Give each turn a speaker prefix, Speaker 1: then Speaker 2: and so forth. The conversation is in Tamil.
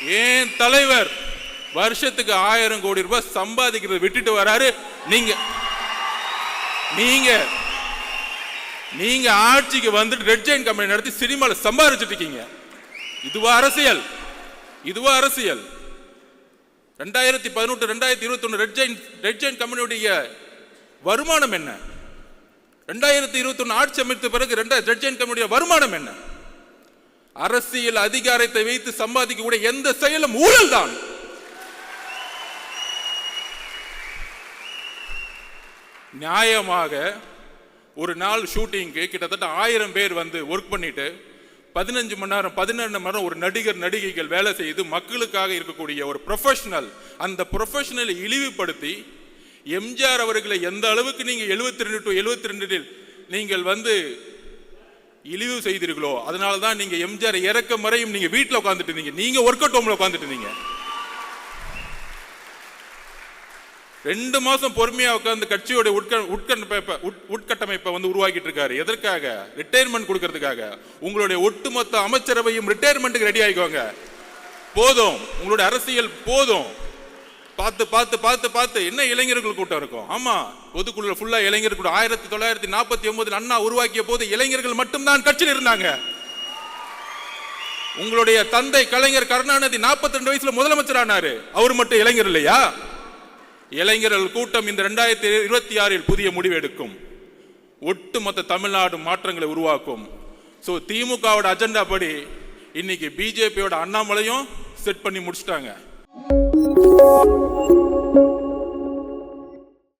Speaker 1: ஏன் தலைவர் வருஷத்துக்கு ஆயிரம் கோடி ரூபாய் சம்பாதிக்கிறத விட்டுட்டு வராரு? நீங்க நீங்க நீங்க ஆட்சிக்கு வந்துட்டு ரெட் ஜெயின் கம்பெனி நடத்தி சினிமாவில் சம்பாதிச்சிட்டு இருக்கீங்க. இதுவா அரசியல் இதுவா அரசியல். ரெண்டாயிரத்தி பதினெட்டு ரெண்டாயிரத்தி இருபத்தி ஒன்று ரெட் ஜெயின் ரெட் ஜெயின் கம்பெனியுடைய வருமானம் என்ன? ரெண்டாயிரத்தி இருபத்தி ஒன்று ஆட்சி அமைத்த பிறகு ரெண்டாயிரம் ரெட் ஜெயின் கம்பெனியுடைய வருமானம் என்ன? அரசியல் அதிகாரத்தை வைத்து சம்பாதிக்கக்கூடிய எந்த செயலும் ஊழல் தான் நியாயமாக ஒரு நாள் ஷூட்டிங்க்கு கிட்டத்தட்ட ஆயிரம் பேர் வந்து ஒர்க் பண்ணிட்டு பதினஞ்சு மணி நேரம் பதினெண்டு மணி நேரம் ஒரு நடிகர் நடிகைகள் வேலை செய்து மக்களுக்காக இருக்கக்கூடிய ஒரு ப்ரொஃபஷனல் அந்த ப்ரொஃபஷனலை இழிவுபடுத்தி எம்ஜிஆர் அவர்களை எந்த அளவுக்கு நீங்கள் எழுபத்தி ரெண்டு டு எழுபத்தி ரெண்டில் நீங்கள் வந்து இழிவு செய்தீர்களோ அதனால தான் நீங்க எம்ஜிஆர் இறக்க முறையும் நீங்க வீட்டில் உட்காந்துட்டு இருந்தீங்க. நீங்க ஒர்க் அவுட் ஹோம்ல உட்காந்துட்டு இருந்தீங்க. ரெண்டு மாசம் பொறுமையா உட்கார்ந்து கட்சியோட உட்க உட்கட்டமைப்பை உட்- உட்கட்டமைப்பை வந்து உருவாக்கிட்டு இருக்காரு. எதற்காக? ரிட்டையர்மெண்ட் கொடுக்கறதுக்காக. உங்களுடைய ஒட்டுமொத்த அமைச்சரவையும் ரிட்டையர்மெண்ட்டுக்கு ரெடி ஆகிக்கோங்க போதும். உங்களுடைய அரசியல் போதும். பார்த்து பார்த்து பார்த்து பார்த்து என்ன இளைஞர்கள் கூட்டம் இருக்கும்? ஆமா பொதுக்குழு ஃபுல்லா இளைஞர் கூட்டம் ஆயிரத்தி தொள்ளாயிரத்தி நாற்பத்தி ஒன்பதுல அண்ணா உருவாக்கிய போது இளைஞர்கள் மட்டும்தான் கட்சியில் இருந்தாங்க. உங்களுடைய தந்தை கலைஞர் கருணாநிதி 42 ரெண்டு வயசுல முதலமைச்சர் ஆனாரு அவர் மட்டும் இளைஞர் இல்லையா? இளைஞர்கள் கூட்டம் இந்த ரெண்டாயிரத்தி இருபத்தி ஆறில் புதிய முடிவு எடுக்கும் ஒட்டுமொத்த தமிழ்நாடு மாற்றங்களை உருவாக்கும். ஸோ திமுகவோட அஜெண்டா படி இன்னைக்கு பிஜேபியோட அண்ணாமலையும் செட் பண்ணி முடிச்சிட்டாங்க. Thank you.